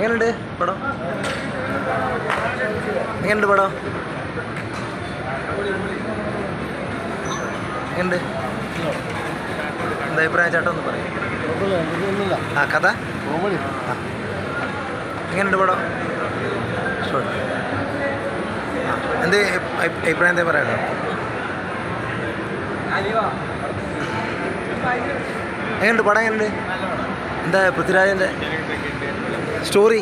എങ്ങനെയുണ്ട് പടം? എങ്ങനെയുണ്ട് പടം? എങ്ങനെയുണ്ട്? എന്താ അഭിപ്രായം ചേട്ടൻ ഒന്ന് പറയും. ആ കഥ. എങ്ങനെയുണ്ട് പടം? എന്ത് അഭി- അഭിപ്രായം എന്താ പറയാ എങ്ങനെയുണ്ട് പടം എങ്ങനെയുണ്ട്? എന്താ പൃഥ്വിരാജന്റെ സ്റ്റോറി?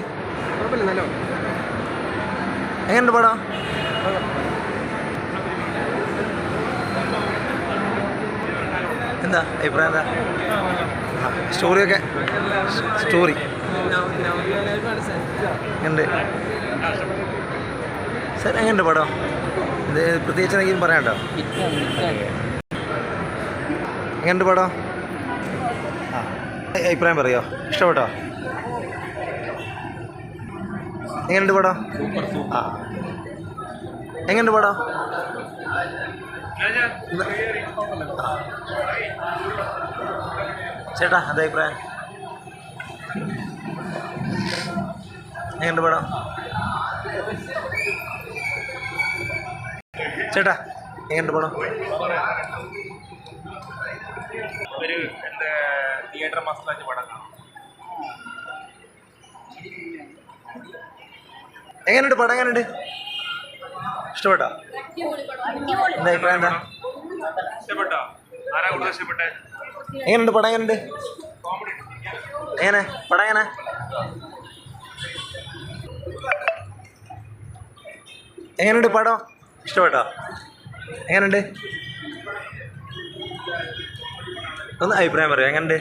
എങ്ങനെയുണ്ട് പടം? എന്താ അഭിപ്രായം എന്താ? സ്റ്റോറിയൊക്കെ സ്റ്റോറി. ഉണ്ട് സാർ എങ്ങനെയുണ്ട് പടം? ഇത് പ്രത്യേകിച്ച് എന്തെങ്കിലും പറയാണ്ടോ എങ്ങനെയുണ്ട് പടം? ആ അഭിപ്രായം പറയോ? ഇഷ്ടപ്പെട്ടോ? എങ്ങനെയുണ്ട് പടം? ആ. എങ്ങനെയുണ്ട് പടം. ചേട്ടാ എന്താ അഭിപ്രായം? എങ്ങനെയുണ്ട് പടം? ചേട്ടാ എങ്ങനെയുണ്ട് പടം? ഒരു എന്താ തിയേറ്റർ മാസ്റ്റർ പടം എങ്ങനെയുണ്ട് പടം എങ്ങനെയുണ്ട്? ഇഷ്ടപ്പെട്ടോ? എന്താ അഭിപ്രായം എന്താ? എങ്ങനെയുണ്ട് പടം എങ്ങനെയുണ്ട്? എങ്ങനെ? പടം എങ്ങനെ? എങ്ങനെയുണ്ട് പടം? ഇഷ്ടപ്പെട്ടോ? എങ്ങനെയുണ്ട്? ഒന്ന് അഭിപ്രായം പറയാം എങ്ങനെയുണ്ട്?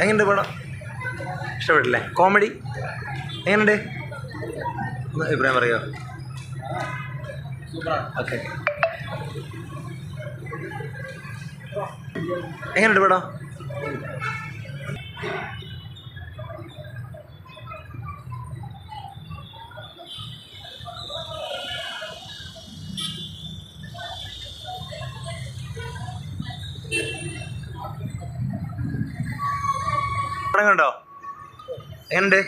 എങ്ങനെയുണ്ട് പടം? ഇഷ്ടപ്പെട്ടില്ലേ കോമഡി? എങ്ങനെയുണ്ട്? ഒന്ന് അഭിപ്രായം പറയുമോ ഓക്കെ. എങ്ങനെയുണ്ട് പടം? പടം കണ്ടോ? എങ്ങനെയുണ്ട്